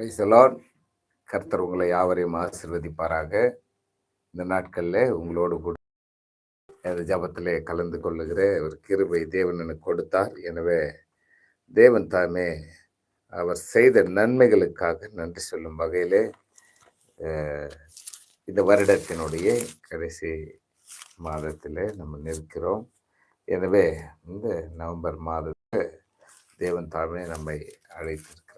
பிரைசலான் கர்த்தர் உங்களை யாவரையும் ஆசிர்வதிப்பாராக. இந்த நாட்களில் உங்களோடு கூட அந்த ஜபத்திலே கலந்து கொள்ளுகிற ஒரு கிருபை தேவன் எனக்கு கொடுத்தார். எனவே தேவன் தாமே அவர் செய்த நன்மைகளுக்காக நன்றி சொல்லும் வகையிலே இந்த வருடத்தினுடைய கடைசி மாதத்தில் நம்ம நிற்கிறோம். எனவே இந்த நவம்பர் மாதத்தில் தேவன் தாமே நம்மை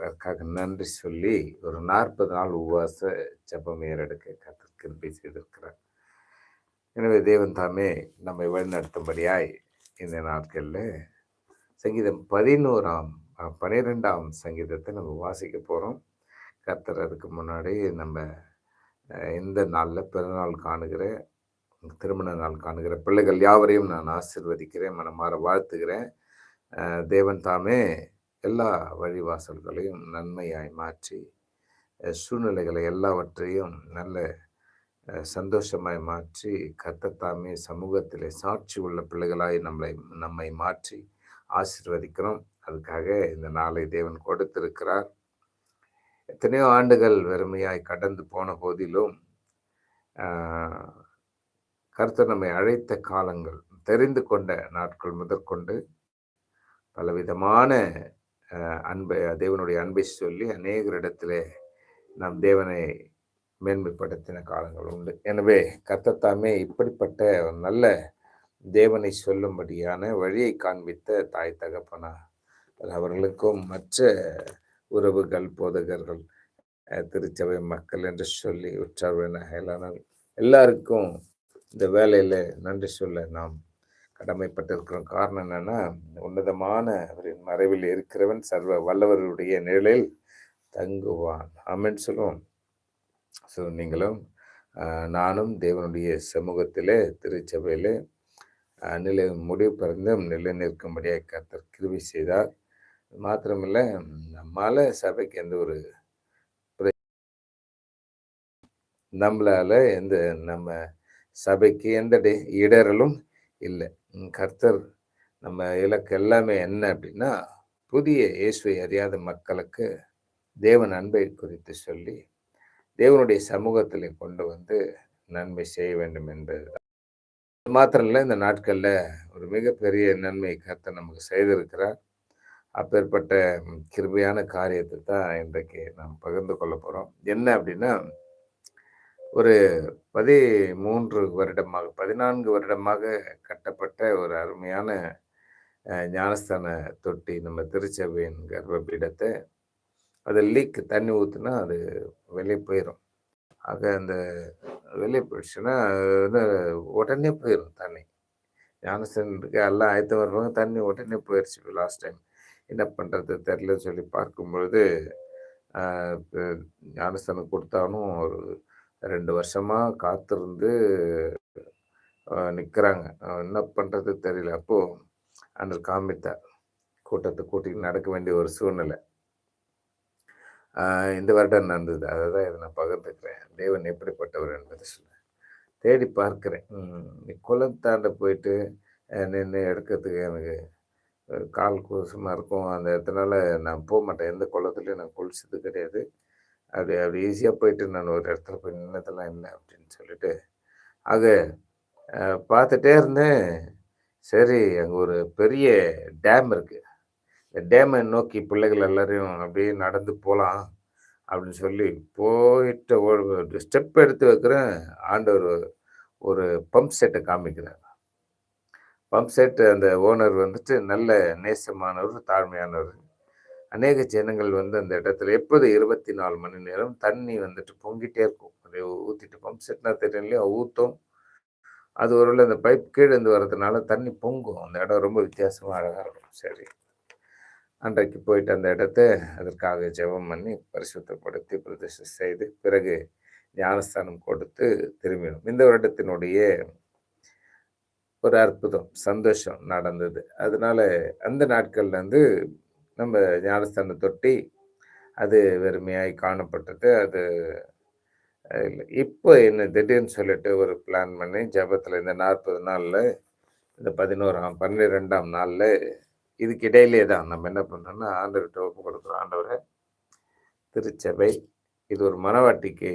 அதுக்காக நன்றி சொல்லி ஒரு நாற்பது நாள் உபவாச ஜபம் ஏறெடுக்க கத்தர் கிருபை செய்திருக்கிறார். எனவே தேவன் தாமே நம்மை வழிநடத்தும்படியாய் இந்த நாட்களில் சங்கீதம் பதினோராம் பனிரெண்டாம் பன்னிரெண்டாம் சங்கீதத்தை நம்ம வாசிக்க போகிறோம் கர்த்தர் அதுக்கு முன்னாடி நம்ம இந்த நாளில் பிறநாள் காணுகிற திருமண நாள் காணுகிற பிள்ளைகள் யாவரையும் நான் ஆசிர்வதிக்கிறேன் மனமாற வாழ்த்துகிறேன். தேவன் தாமே எல்லா வழிவாசல்களையும் நன்மையாய் மாற்றி சூழ்நிலைகளை எல்லாவற்றையும் நல்ல சந்தோஷமாய் மாற்றி கத்தத்தாமே சமூகத்திலே சாட்சி உள்ள பிள்ளைகளாய் நம்மளை நம்மை மாற்றி ஆசிர்வதிக்கிறோம் அதுக்காக இந்த நாளை தேவன் கொடுத்திருக்கிறார். எத்தனையோ ஆண்டுகள் வெறுமையாய் கடந்து போன போதிலும் ஆஹ், கர்த்தர் நம்மை அழைத்த காலங்கள் தெரிந்து கொண்ட நாட்கள் முதற்கொண்டு பலவிதமான அன்பை தேவனுடைய அன்பை சொல்லி அநேகரிடத்திலே நாம் தேவனை மேன்மைப்படுத்தின காலங்கள் உண்டு. எனவே கத்தத்தாமே இப்படிப்பட்ட ஒரு நல்ல தேவனை சொல்லும்படியான வழியை காண்பித்த தாய் தகப்பனா அவர்களுக்கும் மற்ற உறவுகள் போதகர்கள் திருச்சபை மக்கள் என்று சொல்லி உற்றார்வன எல்லாரும் எல்லாருக்கும் இந்த வேலையில நன்றி சொல்ல நாம் கடமைப்பட்டிருக்கிற காரணம் என்னன்னா உன்னதமான அவரின் மறைவில் இருக்கிறவன் சர்வ வல்லவர்களுடைய நிழலில் தங்குவான். ஆமென்னு சொல்லுவோம். ஸோ நீங்களும் நானும் தேவனுடைய சமூகத்திலே திருச்சபையிலே நிலை முடிவு பிறந்தும் நிலை நிற்கும்படியாக கர்த்தர் கிருவி செய்தார். மாத்திரமில்லை நம்மால் சபைக்கு எந்த ஒரு நம்மளால் எந்த நம்ம சபைக்கு எந்த இடரலும் இடறலும் இல்லை. கர்த்தர் நம்ம இலக்கு எல்லாமே என்ன அப்படின்னா புதிய இயேசுவை அறியாத மக்களுக்கு தேவன் அன்பை குறித்து சொல்லி தேவனுடைய சமூகத்தில் கொண்டு வந்து நன்மை செய்ய வேண்டும் என்பது மாத்திரம் இல்லை இந்த நாட்களில் ஒரு மிகப்பெரிய நன்மை கர்த்தர் நமக்கு செய்திருக்கிறார். அப்பேற்பட்ட கிருபையான காரியத்தை தான் இன்றைக்கு நாம் பகிர்ந்து கொள்ள போகிறோம் என்ன அப்படின்னா ஒரு பதிமூன்று வருடமாக பதினான்கு வருடமாக கட்டப்பட்ட ஒரு அருமையான ஞானஸ்தான தொட்டி நம்ம திருச்சபையின் கர்ப்பபீடத்தை அது லீக் தண்ணி ஊற்றுனா அது வெளியே போயிடும் ஆக அந்த வெளியே போயிடுச்சுன்னா வந்து உடனே போயிடும் தண்ணி. ஞானஸ்தானத்துக்கு எல்லாம் ஆயத்தம் வருவாங்க தண்ணி உடனே போயிடுச்சு லாஸ்ட் டைம் என்ன பண்ணுறது தெரிலன்னு சொல்லி பார்க்கும்பொழுது ஆஹ், ஞானஸ்தானம் கொடுத்தாலும் ஒரு ரெண்டு வருஷமா காத்திருந்து நிற்கிறாங்க என்ன பண்ணுறது தெரியல. அப்போ அந்த காமித்தார் கூட்டத்தை கூட்டிட்டு நடக்க வேண்டிய ஒரு சூழ்நிலை. இந்த வருடம் நடந்தது. அதை தான் இதை நான் பகிர்ந்துக்கிறேன். தேவன் எப்படிப்பட்டவர் என்பதை சொல்ல தேடி பார்க்குறேன். நீ குளம் தாண்ட போயிட்டு நின்று எடுக்கிறதுக்கு எனக்கு கால் கூசமாக இருக்கும். அந்த இடத்துனால நான் போக மாட்டேன். எந்த குளத்துலையும் நான் குளிச்சது கிடையாது. அப்படி அப்படி ஈஸியாக போயிட்டு நான் ஒரு இடத்துல போய் நின்னதெல்லாம் இல்லை அப்படின்னு சொல்லிட்டு ஆக பார்த்துட்டே இருந்தேன். சரி அங்கே ஒரு பெரிய டேம் இருக்குது இந்த டேமை நோக்கி பிள்ளைகள் எல்லாரையும் அப்படியே நடந்து போகலாம் அப்படின்னு சொல்லி போயிட்டு ஸ்டெப் எடுத்து வைக்கிறேன். ஆண்டவர் ஒரு பம்ப் செட்டை காமிக்கிறார். பம்ப் செட் அந்த ஓனர் வந்துட்டு நல்ல நேசமானவர் தாழ்மையானவர். அநேக ஜனங்கள் வந்து அந்த இடத்துல எப்போது இருபத்தி நாலு மணி நேரம் தண்ணி வந்துட்டு பொங்கிட்டே இருக்கும். அதை ஊற்றிட்டு பம்ப் செட்னா தெரியலையோ ஊற்றும் அது ஒருவேளை அந்த பைப் கீழே இருந்து வர்றதுனால தண்ணி பொங்கும். அந்த இடம் ரொம்ப வித்தியாசமாக அழகாக இருக்கும். சரி. அன்றைக்கு போயிட்டு அந்த இடத்த அதற்காக ஜெபம் பண்ணி பரிசுத்தப்படுத்தி பிரதிஷ்டை செய்து பிறகு ஞானஸ்தானம் கொடுத்து திரும்பினோம். இந்த வருடத்தினுடைய ஒரு அற்புதம் சந்தோஷம் நடந்தது. அதனால அந்த நாட்கள்லேருந்து நம்ம ஞானஸ்தான தொட்டி அது வெறுமையாய் காணப்பட்டது. அது இல்லை இப்போ என்ன திடீர்னு சொல்லிட்டு ஒரு பிளான் பண்ணி ஜபத்தில் இந்த நாற்பது நாளில் இந்த பதினோராம் பன்னிரெண்டாம் நாளில் இதுக்கு இடையிலே தான் நம்ம என்ன பண்றோம்னா ஆண்டவர்கிட்ட ஒப்பு கொடுக்குறோம். ஆண்டவரை திருச்சபை இது ஒரு மனவாட்டிக்கு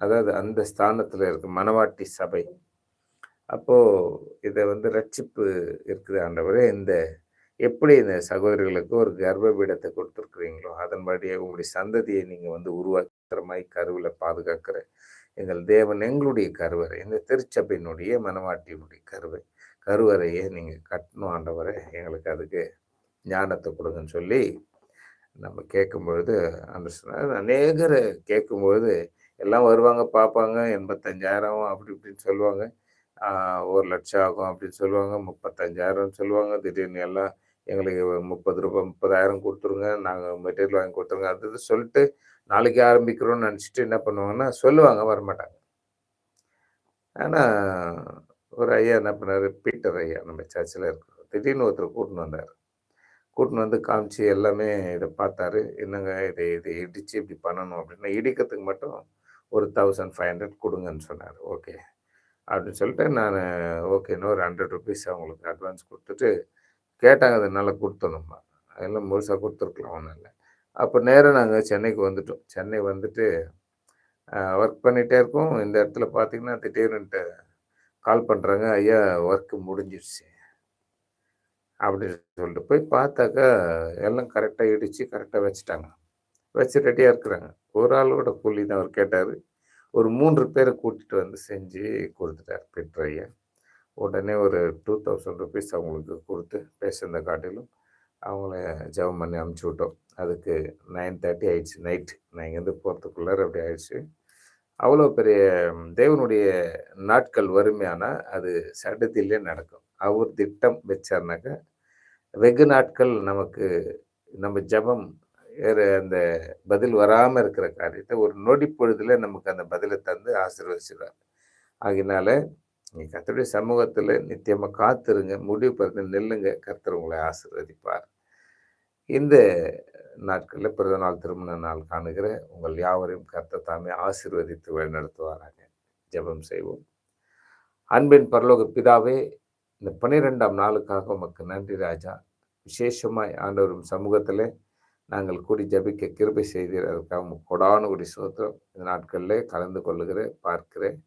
அதாவது அந்த ஸ்தானத்தில் இருக்கு மனவாட்டி சபை. அப்போது இதை வந்து ரட்சிப்பு இருக்குது ஆண்டவரே இந்த எப்படி இந்த சகோதரிகளுக்கு ஒரு கர்ப்ப பீடத்தை கொடுத்துருக்குறீங்களோ அதன்படியே உங்களுடைய சந்ததியை நீங்கள் வந்து உருவாக்குற மாதிரி கருவில் பாதுகாக்கிற எங்கள் தேவன் எங்களுடைய கருவறை இந்த திருச்சபையினுடைய மனவாட்டியினுடைய கருவை கருவறையை நீங்கள் கட்டணும் ஆண்டவரை எங்களுக்கு அதுக்கு ஞானத்தை கொடுங்கன்னு சொல்லி நம்ம கேட்கும்பொழுது அந்த அநேகர் கேட்கும்பொழுது எல்லாம் வருவாங்க பார்ப்பாங்க எண்பத்தஞ்சாயிரம் அப்படி இப்படின்னு சொல்லுவாங்க. ஒரு லட்சம் ஆகும் அப்படின்னு சொல்லுவாங்க முப்பத்தஞ்சாயிரம் சொல்லுவாங்க. திடீர்னு எல்லாம் எங்களுக்கு முப்பது ரூபாய் முப்பதாயிரம் கொடுத்துருங்க. நாங்கள் மெட்டீரியல் வாங்கி கொடுத்துருங்க. அது சொல்லிட்டு நாளைக்கு ஆரம்பிக்கிறோம்னு நினச்சிட்டு என்ன பண்ணுவாங்கன்னா சொல்லுவாங்க வரமாட்டாங்க. ஆனால் ஒரு ஐயா என்ன பண்ணார்? பீட்டர் ஐயா நம்ம சர்ச்சில் இருக்கிறோம் திடீர்னு ஒருத்தர் கூட்டின்னு வந்தார். கூட்டின்னு வந்து காமிச்சு எல்லாமே இதை பார்த்தாரு. என்னங்க இதை இதை இடித்து இப்படி பண்ணணும் அப்படின்னா இடிக்கிறதுக்கு மட்டும் ஒரு தௌசண்ட் ஃபைவ் ஹண்ட்ரட் கொடுங்கன்னு சொன்னார். ஓகே. அப்படின்னு சொல்லிட்டு நான் ஓகே இன்னொரு ஹண்ட்ரட் ருபீஸ் அவங்களுக்கு அட்வான்ஸ் கொடுத்துட்டு கேட்டாங்க அதனால நல்லா கொடுத்தோம்மா அதெல்லாம் முழுசாக கொடுத்துருக்கலாம் ஒன்றும் இல்லை. அப்போ நேராக நாங்கள் சென்னைக்கு வந்துட்டோம். சென்னை வந்துட்டு ஒர்க் பண்ணிகிட்டே இருக்கோம். இந்த இடத்துல பார்த்தீங்கன்னா திடீர்னுட்டு கால் பண்ணுறாங்க ஐயா ஒர்க்கு முடிஞ்சிடுச்சு அப்படின்னு சொல்லிட்டு போய் பார்த்தாக்கா எல்லாம் கரெக்டாக இடித்து கரெக்டாக வச்சுட்டாங்க. வச்சு ரெடியாக இருக்கிறாங்க. ஒரு ஆளோட கூலி தான் அவர் கேட்டார். ஒரு மூன்று பேரை கூட்டிகிட்டு வந்து செஞ்சு கொடுத்துட்டார் ஐயா. உடனே ஒரு டூ தௌசண்ட் ருபீஸ் அவங்களுக்கு கொடுத்து பேசுந்த காட்டிலும் அவங்கள ஜெபம் பண்ணி அமுச்சு விட்டோம். அதுக்கு நைன் தேர்ட்டி ஆயிடுச்சு நைட் நான் இங்கேருந்து போகிறதுக்குள்ளார அப்படி ஆயிடுச்சு. அவ்வளோ பெரிய தேவனுடைய நாட்கள் வறுமையானால் அது சட்டத்திலே நடக்கும். அவர் திட்டம் வச்சார்னாக்கா வெகு நாட்கள் நமக்கு நம்ம ஜபம் வேறு அந்த பதில் வராமல் இருக்கிற காரியத்தை ஒரு நொடி பொழுதில் நமக்கு அந்த பதிலை தந்து ஆசீர்வதிச்சிடுறார் ஆகினால நீங்கள் கத்தருடைய சமூகத்தில் நித்தியமாக காத்துருங்க. முடிவு பண்ணி நெல்லுங்க. கர்த்தர் உங்களை ஆசீர்வதிப்பார். இந்த நாட்களில் பிறந்த நாள் திருமண நாள் காணுகிற உங்கள் யாவரையும் கர்த்த தாமே ஆசீர்வதித்து வழிநடத்துவாராங்க ஜெபம் செய்வோம். அன்பின் பரலோக பிதாவே இந்த பனிரெண்டாம் நாளுக்காக உமக்கு நன்றி ராஜா. விசேஷமாய் ஆண்டவரும் சமூகத்தில் நாங்கள் கூடி ஜபிக்க கிருபை செய்தீர். அதற்காக கொடானு கூடி சோத்திரம் இந்த நாட்களில் கலந்து கொள்ளுகிறேன் பார்க்கிறேன்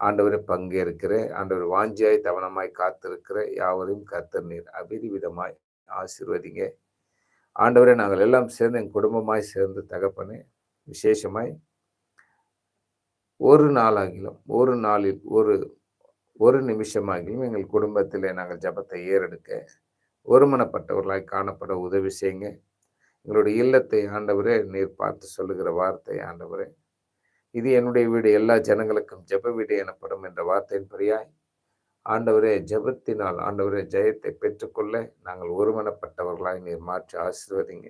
ஆண்டவரை பங்கேற்கிற ஆண்டவர் வாஞ்சியாய் தவனமாய் காத்திருக்கிற யாவரையும் கத்தர் நீர் அபிரிவிதமாய் ஆசிர்வதிங்க. ஆண்டவரை நாங்கள் எல்லாம் சேர்ந்து என் குடும்பமாய் சேர்ந்து தகப்பனே விசேஷமாய் ஒரு நாளாகிலும் ஒரு நாளில் ஒரு ஒரு நிமிஷமாகிலும் எங்கள் குடும்பத்திலே நாங்கள் ஜபத்தை ஏறெடுக்க ஒருமனப்பட்டவர்களாய் காணப்பட உதவி செய்யுங்க. எங்களுடைய இல்லத்தை ஆண்டவரே நீர் பார்த்து சொல்லுகிற வார்த்தை ஆண்டவரே இது என்னுடைய வீடு எல்லா ஜனங்களுக்கும் ஜெப வீடு எனப்படும் என்ற வார்த்தையின் பிரியாய். ஆண்டவரே ஜெபத்தினால் ஆண்டவரே ஜெயத்தை பெற்றுக்கொள்ள நாங்கள் ஒருமனப்பட்டவர்களாய் நீர் மாற்றி ஆசிர்வதிங்க.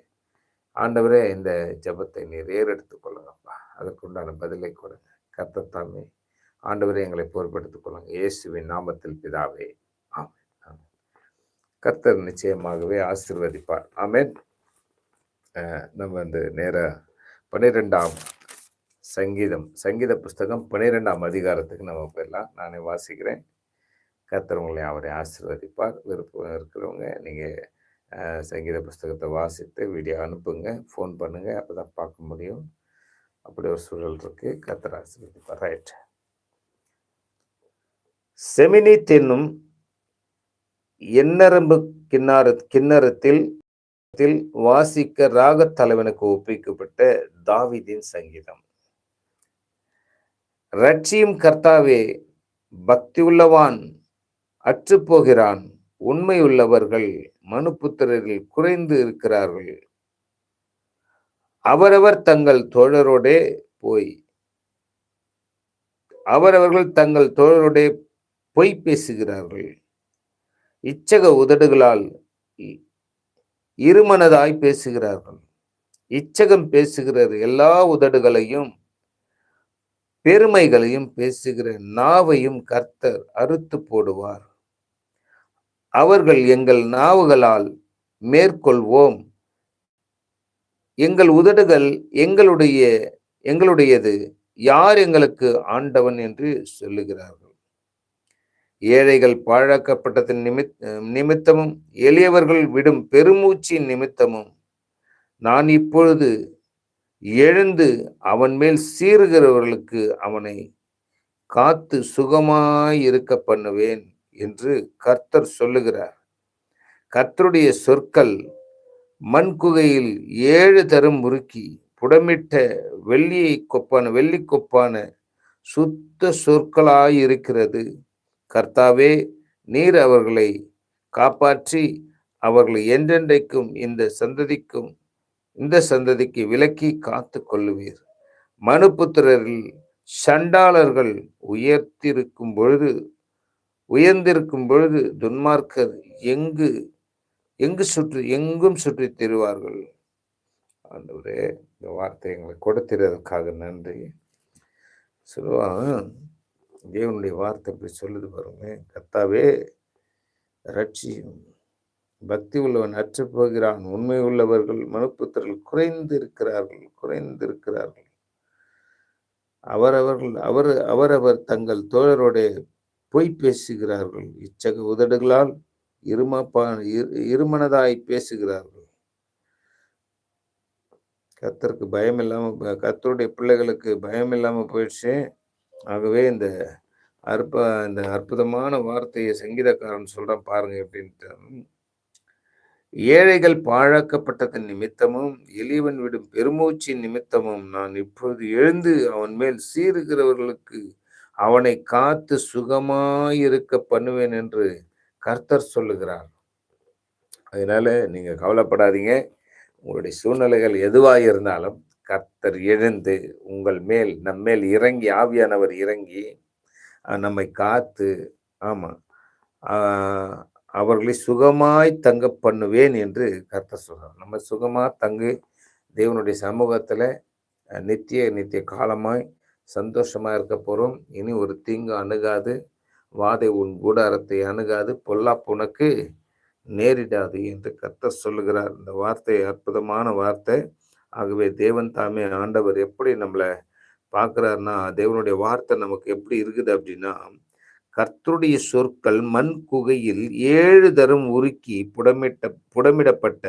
ஆண்டவரே இந்த ஜெபத்தை நீர் ஏறெடுத்துக் கொள்ளுங்கப்பா. அதற்குண்டான பதிலை கொடுங்க. கத்தத்தாமே ஆண்டவரே எங்களை பொருட்படுத்திக் கொள்ளுங்க. இயேசுவின் நாமத்தில் பிதாவே ஆமேன் கர்த்தர் நிச்சயமாகவே ஆசிர்வதிப்பார். ஆமேன். நம்ம வந்து நேர பன்னிரெண்டாம் சங்கீதம் சங்கீத புஸ்தகம் பன்னிரெண்டாம் அதிகாரத்துக்கு நம்ம போயிடலாம். நானே வாசிக்கிறேன். கத்துறவங்களை உங்களை அவரை ஆசீர்வதிப்பார். விருப்பம் இருக்கிறவங்க நீங்கள் சங்கீத புஸ்தகத்தை வாசித்து வீடியோ அனுப்புங்க ஃபோன் பண்ணுங்கள் அப்போ தான் பார்க்க முடியும். அப்படி ஒரு சூழல் இருக்குது கத்தர் ஆசிர்வதிப்பார். ரைட் செமினி தென்னும் எண்ணரம்பு கிண்ணார கிண்ணறத்தில் வாசிக்க ராகத் தலைவனுக்கு ஒப்பிக்கப்பட்ட தாவிதின் சங்கீதம். ரட்சியும் கர்த்தாவே பக்தி உள்ளவான் அற்றுப்போகிறான். உண்மையுள்ளவர்கள் மனுப்புத்திரர்கள் குறைந்து இருக்கிறார்கள். அவரவர் தங்கள் தோழரோடே போய் அவரவர்கள் தங்கள் தோழரோடே பொய் பேசுகிறார்கள். இச்சக உதடுகளால் இருமனதாய் பேசுகிறார்கள். இச்சகம் பேசுகிறது எல்லா உதடுகளையும் பெருமைகளையும் பேசுகிற நாவையும் கர்த்தர் அறுத்து போடுவார். அவர்கள் எங்கள் நாவுகளால் மேற்கொள்வோம். எங்கள் உதடுகள் எங்களுடைய எங்களுடையது. யார் எங்களுக்கு ஆண்டவன் என்று சொல்லுகிறார்கள். ஏழைகள் பாழாக்கப்பட்டதன் நிமித் நிமித்தமும் எளியவர்கள் விடும் பெருமூச்சின் நிமித்தமும் நான் இப்பொழுது எழுந்து அவன் மேல் சீறுகிறவர்களுக்கு அவனை காத்து சுகமாயிருக்க பண்ணுவேன் என்று கர்த்தர் சொல்லுகிறார். கர்த்தருடைய சொற்கள் மண் குகையில் ஏழு தரம் முறுக்கி புடமிட்ட வெள்ளியை கொப்பான வெள்ளி கொப்பான சுத்த சொற்களாயிருக்கிறது கர்த்தாவே நீர் அவர்களை காப்பாற்றி அவர்களை என்றென்றைக்கும் இந்த சந்ததிக்கும் இந்த சந்ததிக்கு விலக்கி காத்து கொள்ளுவீர். மனுபுத்திரரில் சண்டாளர்கள் உயர்த்திருக்கும் பொழுது உயர்ந்திருக்கும் பொழுது துன்மார்க்கர் எங்கு எங்கு சுற்றி எங்கும் சுற்றி திருவார்கள்? ஆண்டவரே இந்த வார்த்தை எங்களை கொடுத்திருவதற்காக நன்றி. சொல்லுவான் தேவனுடைய வார்த்தை இப்படி சொல்லுது பாருங்க. கத்தாவே ரட்சியும் பக்தி உள்ளவன் அற்று போகிறான். உண்மை உள்ளவர்கள் மனுப்புத்தர்கள் குறைந்து இருக்கிறார்கள் குறைந்து இருக்கிறார்கள் அவரவர்கள் அவர் அவரவர் தங்கள் தோழரோட பொய் பேசுகிறார்கள். இச்சக உதடுகளால் இருமப்பா இருமனதாய் பேசுகிறார்கள். கத்தருக்கு பயம் இல்லாமல் கத்தருடைய பிள்ளைகளுக்கு பயம் இல்லாமல் போயிடுச்சு. ஆகவே இந்த அற்ப இந்த அற்புதமான வார்த்தையை சங்கீதக்காரன் சொல்கிறான் பாருங்க அப்படின்ட்டு ஏழைகள் பாழாக்கப்பட்டதன் நிமித்தமும் எளிவன் விடும் பெருமூச்சின் நிமித்தமும் நான் இப்பொழுது எழுந்து அவன் மேல் சீருகிறவர்களுக்கு அவனை காத்து சுகமாயிருக்க பண்ணுவேன் என்று கர்த்தர் சொல்லுகிறார். அதனால நீங்க கவலைப்படாதீங்க. உங்களுடைய சூழ்நிலைகள் எதுவாக இருந்தாலும் கர்த்தர் எழுந்து உங்கள் மேல் நம்மேல் இறங்கி ஆவியானவர் இறங்கி நம்மை காத்து ஆமாம் அவர்களை சுகமாய் தங்க பண்ணுவேன் என்று கர்த்த சொல்கிறார் நம்ம சுகமாக தங்கு தேவனுடைய சமூகத்தில் நித்திய நித்திய காலமாய் சந்தோஷமாக இருக்க போகிறோம் இனி ஒரு தீங்கு அணுகாது. வாதை உன் கூடாரத்தை அணுகாது. பொல்லாப்பு உனக்கு நேரிடாது என்று கர்த்தர் சொல்லுகிறார். இந்த வார்த்தை அற்புதமான வார்த்தை. ஆகவே தேவன் தாமே ஆண்டவர் எப்படி நம்மளை பார்க்குறாருன்னா தேவனுடைய வார்த்தை நமக்கு எப்படி இருக்குது அப்படின்னா கர்த்தருடைய சொற்கள் மண் குகையில் ஏழு தரம் உருக்கி புடமிட்ட புடமிடப்பட்ட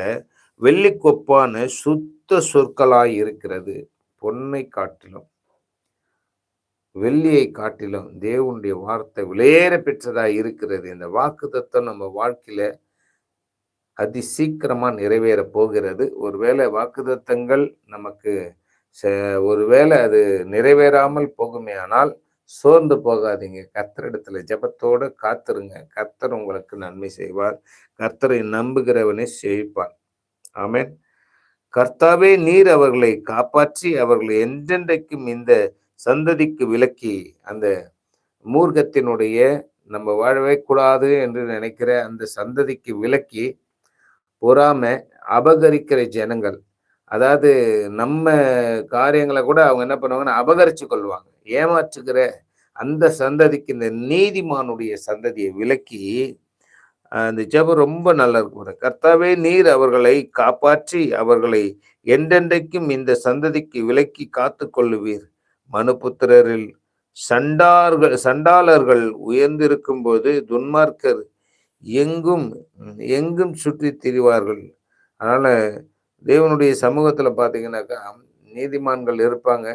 வெள்ளிக்கொப்பான சுத்த சொற்களாய் இருக்கிறது. பொன்னை காட்டிலும் வெள்ளியை காட்டிலும் தேவனுடைய வார்த்தை விளையேற பெற்றதாக இருக்கிறது. இந்த வாக்கு தத்துவம் நம்ம வாழ்க்கையில அதி சீக்கிரமா நிறைவேற போகிறது. ஒருவேளை வாக்குதத்தங்கள் நமக்கு ஒருவேளை அது நிறைவேறாமல் போகுமே ஆனால் சோர்ந்து போகாதீங்க. கர்த்தரிடத்துல ஜபத்தோடு காத்துருங்க. கர்த்தர் உங்களுக்கு நன்மை செய்வார். கர்த்தரை நம்புகிறவனே செழிப்பான். ஆமேன். கர்த்தாவே நீர் அவர்களை காப்பாற்றி அவர்களை என்றென்றைக்கும் இந்த சந்ததிக்கு விலக்கி அந்த மூர்க்கத்தினுடைய நம்ம வாழவே கூடாது என்று நினைக்கிற அந்த சந்ததிக்கு விலக்கி பொறாம அபகரிக்கிற ஜனங்கள் அதாவது நம்ம காரியங்களை கூட அவங்க என்ன பண்ணுவாங்கன்னா அபகரிச்சு கொள்வாங்க. ஏமாற்றுகிற அந்த சந்ததிக்கு இந்த நீதிமானுடைய சந்ததியை விலக்கி அந்த ஜபம் ரொம்ப நல்லா இருக்கும். கர்த்தாவே நீர் அவர்களை காப்பாற்றி அவர்களை என்றென்றைக்கும் இந்த சந்ததிக்கு விலக்கி காத்து கொள்ளுவீர். மனுபுத்திரரில் சண்டார்கள் சண்டாளர்கள் உயர்ந்திருக்கும் போது துன்மார்க்கர் எங்கும் எங்கும் சுற்றி திரிவார்கள். அதனால் தேவனுடைய சமூகத்தில் பார்த்தீங்கன்னாக்கா நீதிமான்கள் இருப்பாங்க.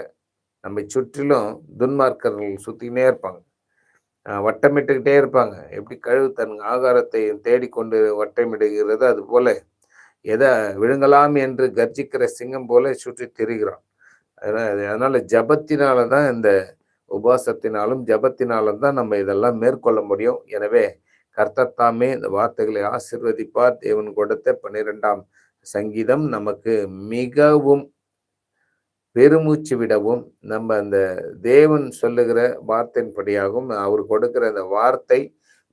நம்மை சுற்றிலும் துன்மார்க்கர்கள் சுற்றினே இருப்பாங்க. வட்டமிட்டுக்கிட்டே இருப்பாங்க. எப்படி கழுவு தன் ஆகாரத்தை தேடிக்கொண்டு வட்டமிடுகிறது அது போல எதை விழுங்கலாம் என்று கர்ஜிக்கிற சிங்கம் போல சுற்றி திரிகிறான். அதனால ஜபத்தினால தான் இந்த உபாசத்தினாலும் ஜபத்தினாலும் தான் நம்ம இதெல்லாம் மேற்கொள்ள முடியும். எனவே கர்த்தத்தாமே இந்த வார்த்தைகளை ஆசிர்வதிப்பார். தேவன் கொடுத்த பன்னிரெண்டாம் சங்கீதம் நமக்கு மிகவும் பெருமூச்சு விடவும் நம்ம அந்த தேவன் சொல்லுகிற வார்த்தையின்படியாகவும் அவர் கொடுக்கிற அந்த வார்த்தை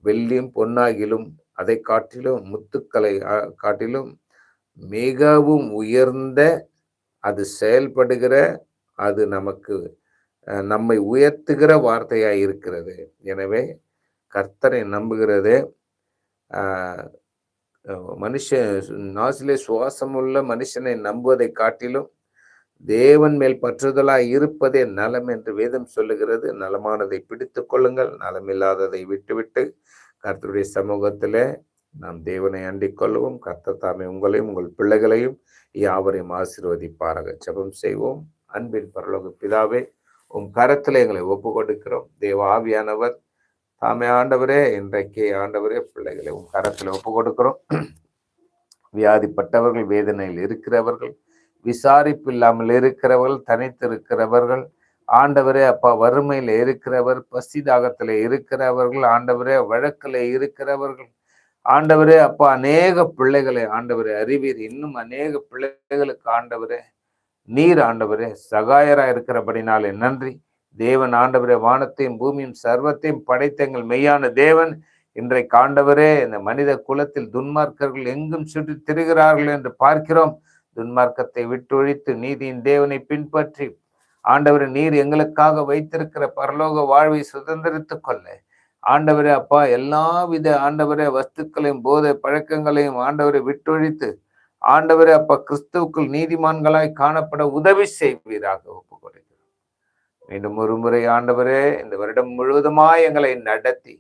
வெள்ளியும் பொன்னாகிலும் அதை காட்டிலும் முத்துக்களை காட்டிலும் மிகவும் உயர்ந்த அது செயல்படுகிற அது நமக்கு நம்மை உயர்த்துகிற வார்த்தையாக இருக்கிறது. எனவே கர்த்தரை நம்புகிறது மனுஷன் நாசிலே சுவாசமுள்ள மனுஷனை நம்புவதை காட்டிலும் தேவன் மேல் பற்றுதலாய் இருப்பதே நலம் என்று வேதம் சொல்லுகிறது. நலமானதை பிடித்து கொள்ளுங்கள். நலமில்லாததை விட்டுவிட்டு கர்த்தருடைய சமூகத்தில் நாம் தேவனை அண்டிக் கொள்வோம் கர்த்தர் தாமே உங்களையும் உங்கள் பிள்ளைகளையும் யாவரையும் ஆசீர்வதிப்பாராக. ஜெபம் செய்வோம். அன்பின் பரலோக பிதாவே உம் கரத்தில் எங்களை ஒப்பு கொடுக்கிறோம் தேவ ஆவியானவர் தாமே ஆண்டவரே இன்றைக்கு ஆண்டவரே பிள்ளைகளை உன் கரத்தில் ஒப்பு கொடுக்கிறோம் வியாதிப்பட்டவர்கள் வேதனையில் இருக்கிறவர்கள் விசாரிப்பு இல்லாமல் இருக்கிறவர்கள் தனித்திருக்கிறவர்கள் ஆண்டவரே அப்பா வறுமையில இருக்கிறவர் பசி தாகத்தில் இருக்கிறவர்கள் ஆண்டவரே வழக்கில் இருக்கிறவர்கள். ஆண்டவரே அப்பா அநேக பிள்ளைகளை ஆண்டவரே அறிவீர். இன்னும் அநேக பிள்ளைகளுக்கு ஆண்டவரே நீர் ஆண்டவரே சகாயரா இருக்கிறபடினாலே நன்றி. தேவன் ஆண்டவரே வானத்தையும் பூமியும் சர்வத்தையும் படைத்த எங்கள் மெய்யான தேவன். இன்றைக்கு ஆண்டவரே இந்த மனித குலத்தில் துன்மார்க்கர்கள் எங்கும் சுற்றி திரிகிறார்கள் என்று பார்க்கிறோம். துன்மார்க்கத்தை விட்டொழித்து நீதியின் தேவனை பின்பற்றி ஆண்டவர் நீர் எங்களுக்காக வைத்திருக்கிற பரலோக வாழ்வை சுதந்திரித்துக் கொள்ள. ஆண்டவரே அப்பா எல்லா வித ஆண்டவரே வஸ்துக்களையும் போதை பழக்கங்களையும் ஆண்டவரை விட்டொழித்து ஆண்டவரே அப்பா கிறிஸ்துவுக்குள் நீதிமான்களாய் காணப்பட உதவி செய்வீராக ஒப்பு மீண்டும் ஒரு முறை ஆண்டவரே இந்த வருடம் முழுவதுமாய் எங்களை நடத்தி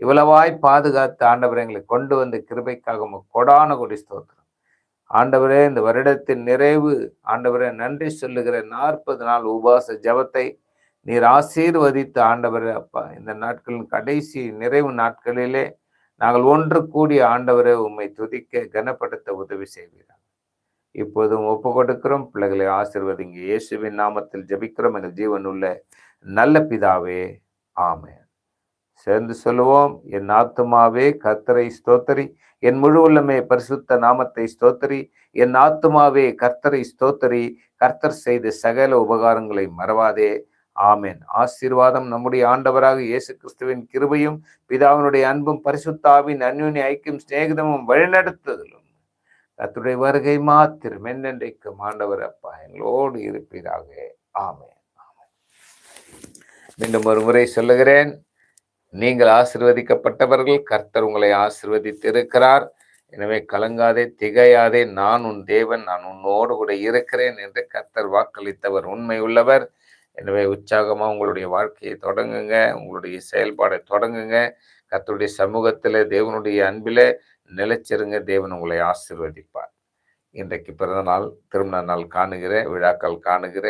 இவ்வளவாய் பாதுகாத்து ஆண்டவரை எங்களை கொண்டு வந்து கிருபைக்காக கொடான கொடி ஸ்தோத்திரம். ஆண்டவரே இந்த வருடத்தின் நிறைவு. ஆண்டவரே நன்றி சொல்லுகிற நாற்பது நாள் உபாச ஜபத்தை நீர் ஆசீர்வதித்த ஆண்டவரே அப்பா. இந்த நாட்களின் கடைசி நிறைவு நாட்களிலே நாங்கள் ஒன்று கூடிய ஆண்டவரை உண்மை துதிக்க கனப்படுத்த உதவி செய்வீர்கள் இப்போதும் ஒப்பு கொடுக்கிறோம் பிள்ளைகளை ஆசிர்வதிங்க. இயேசுவின் நாமத்தில் ஜபிக்கிறோம். எங்கள் ஜீவன் உள்ள நல்ல பிதாவே. ஆமேன். சேர்ந்து சொல்லுவோம். என் ஆத்துமாவே கர்த்தரை ஸ்தோத்தரி. என் முழு உள்ளமே பரிசுத்த நாமத்தை ஸ்தோத்தரி. என் ஆத்துமாவே கர்த்தரை ஸ்தோத்தரி. கர்த்தர் செய்த சகல உபகாரங்களை மறவாதே. ஆமேன். ஆசீர்வாதம் நம்முடைய ஆண்டவராக இயேசு கிறிஸ்துவின் கிருபையும் பிதாவினுடைய அன்பும் பரிசுத்தாவின் அந்யுனி ஐக்கியம் சிநேகிதமும் வழிநடத்துதலும். கத்துடைய வருகை மாத்திரம் என்னென்றைக்கும் ஆண்டவர் அப்பா எங்களோடு இருப்பீராக. ஆமே மீண்டும் ஒரு முறை சொல்லுகிறேன். நீங்கள் ஆசிர்வதிக்கப்பட்டவர்கள் கர்த்தர் உங்களை ஆசிர்வதித்திருக்கிறார். எனவே கலங்காதே திகையாதே நான் உன் தேவன் நான் உன்னோடு கூட இருக்கிறேன் என்று கர்த்தர் வாக்களித்தவர் உண்மை உள்ளவர் எனவே உற்சாகமாக உங்களுடைய வாழ்க்கையை தொடங்குங்க உங்களுடைய செயல்பாடை தொடங்குங்க. கர்த்தருடைய சமூகத்தில் தேவனுடைய அன்பில் நிலைச்சிருங்க தேவன் உங்களை ஆசிர்வதிப்பார். இன்றைக்கு பிறந்த நாள் திருமண நாள் காணுகிற விழாக்கள் காணுகிற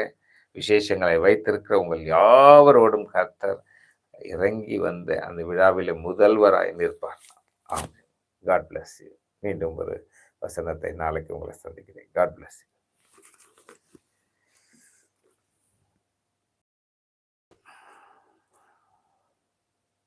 விசேஷங்களை வைத்திருக்கிற உங்கள் யாவரோடும் கர்த்தர் இறங்கி வந்து அந்த விழாவில் முதல்வராய் நிற்பார். ஆமாம் காட் பிளஸ் யூ மீண்டும் ஒரு வசனத்தை நாளைக்கு உங்களை சந்திக்கிறேன். God bless you